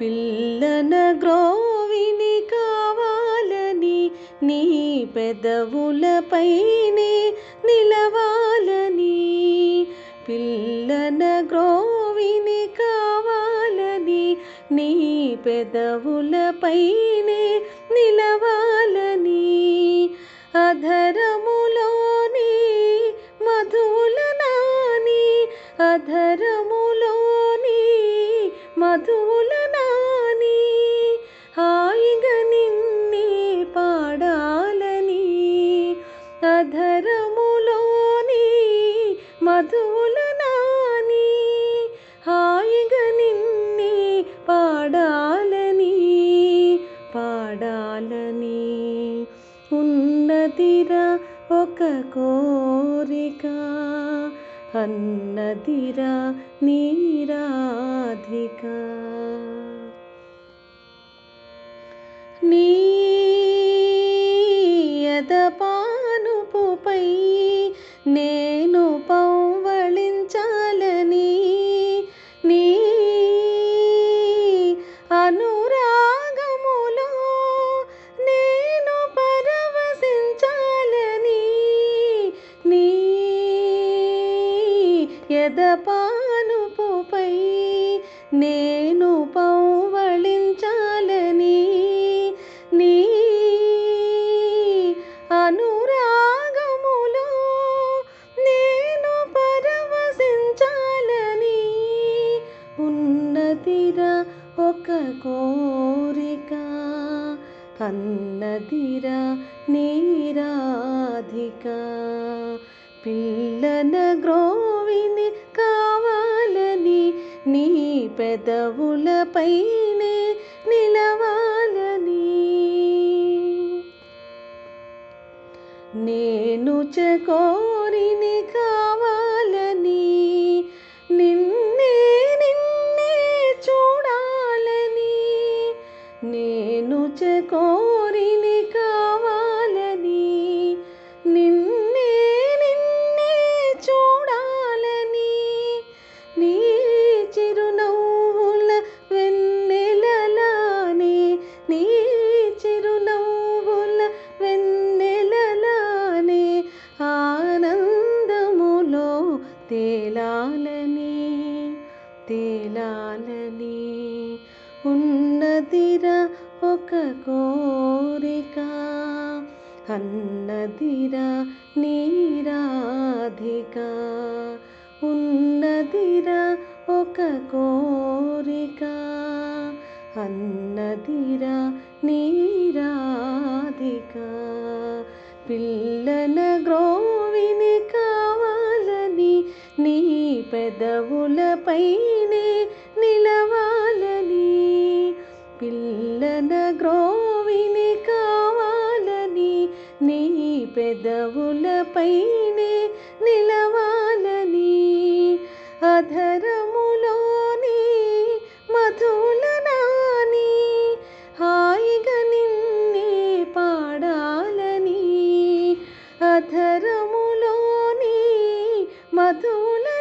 పిల్లన గ్రోవిని కావాలని నీ పెదవులపైనే నిలవాలని. పిల్లన గ్రోవిని కావాలని నీ పెదవులపైనే నిలవాలని. అధరములోని మధుల నాని అధరములోని మధుల మధుల నాని హాయిగా నిన్నే పాడాలని పాడాలని. ఉన్నదిరా ఒక కోరిక అన్నదిరా నీరాధిక. నీ పానుపుపై నేను పౌవళించాలని నీ అనురాగములో నేను పరవశించాలని ఉన్నదిరా ఒక కోరిక అన్నదిరా నీరాధిక పిల్లన గ్రో పెదవులపైనే నిలవాలని. నేను చకోరిని కావాలని. నిన్నే నిన్నే చూడాలని. నేను చకోరిని తేలాలని తేలాలని ఉన్నదిరా ఒక కోరిక. అన్నదిరా నీరాధిక. ఉన్నదిరా ఒక కోరిక. అన్నదిరా నీరాధిక. పిల్లల గ్రో పెదవులపైనే నిలవాలని పిల్లన గ్రోవిని కావాలని నీ పెదవులపైనే నిలవాలని. అధరములోని మధుల నాని హాయిగా నిన్నే పాడాలని. అధరములోని మధుల